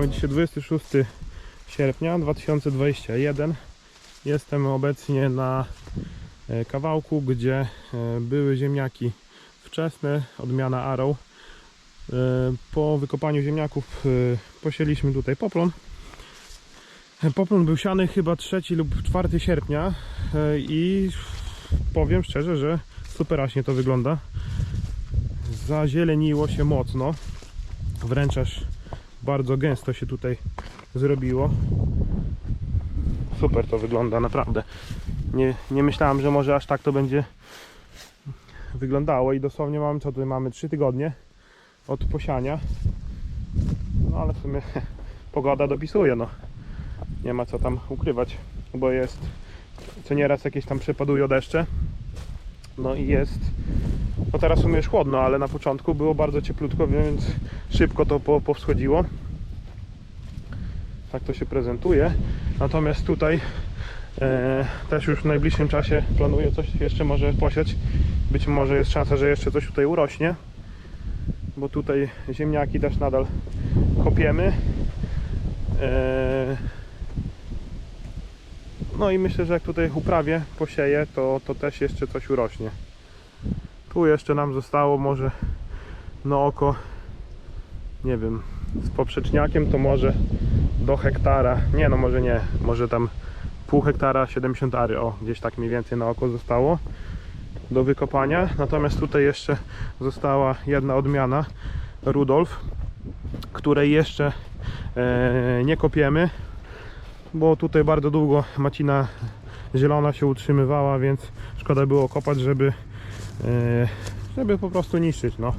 Mamy dzisiaj 26 sierpnia 2021. Jestem obecnie na e, kawałku, gdzie e, były ziemniaki wczesne, odmiana Arrow. E, Po wykopaniu ziemniaków posieliśmy tutaj poplon. Poplon był siany chyba 3 lub 4 sierpnia i powiem szczerze, że superaśnie to wygląda. Zazieleniło się mocno, wręcz aż bardzo gęsto się tutaj zrobiło. Super to wygląda, naprawdę. Nie, nie myślałem, że może aż tak to będzie wyglądało i dosłownie mamy, co tutaj mamy, 3 tygodnie od posiania. No ale w sumie pogoda dopisuje, no. Nie ma co tam ukrywać, bo jest co nieraz jakieś tam przepadują deszcze. No i jest no teraz w sumie chłodno, ale na początku było bardzo cieplutko, więc szybko to po, powschodziło. Tak to się prezentuje. Natomiast tutaj e, też już w najbliższym czasie planuję coś jeszcze może posiać. Być może jest szansa, że jeszcze coś tutaj urośnie. Bo tutaj ziemniaki też nadal kopiemy. E, no i myślę, że jak tutaj uprawię, posieję, to, to też jeszcze coś urośnie. Tu jeszcze nam zostało może na oko, nie wiem, z poprzeczniakiem to może do hektara, nie no może nie, może tam pół hektara 70 ary, o gdzieś tak mniej więcej na oko zostało do wykopania. Natomiast tutaj jeszcze została jedna odmiana Rudolf, której jeszcze e, nie kopiemy, bo tutaj bardzo długo macina zielona się utrzymywała, więc szkoda było kopać, żeby żeby po prostu niszczyć, no.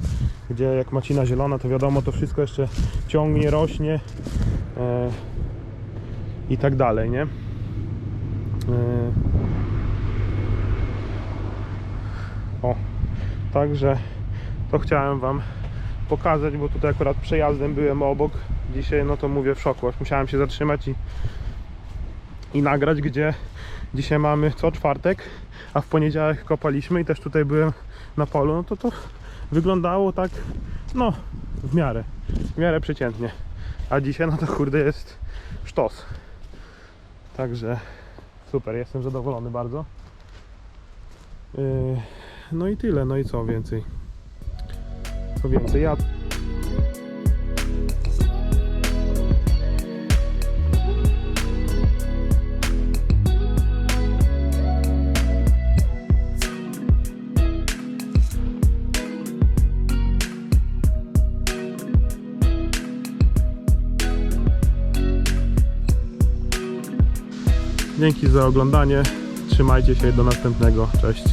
Gdzie jak macina zielona, to wiadomo, to wszystko jeszcze ciągnie, rośnie e, i tak dalej, nie? E, o, także to chciałem Wam pokazać, bo tutaj akurat przejazdem byłem obok. Dzisiaj, no to mówię w szoku, aż musiałem się zatrzymać i, i nagrać, gdzie dzisiaj mamy co czwartek, a w poniedziałek kopaliśmy i też tutaj byłem na polu, no to to wyglądało tak, no, w miarę, w miarę przeciętnie. A dzisiaj, no to kurde jest sztos. Także super, jestem zadowolony bardzo. Yy, no i tyle, no i co więcej? Co więcej, ja Dzięki za oglądanie. Trzymajcie się do następnego. Cześć.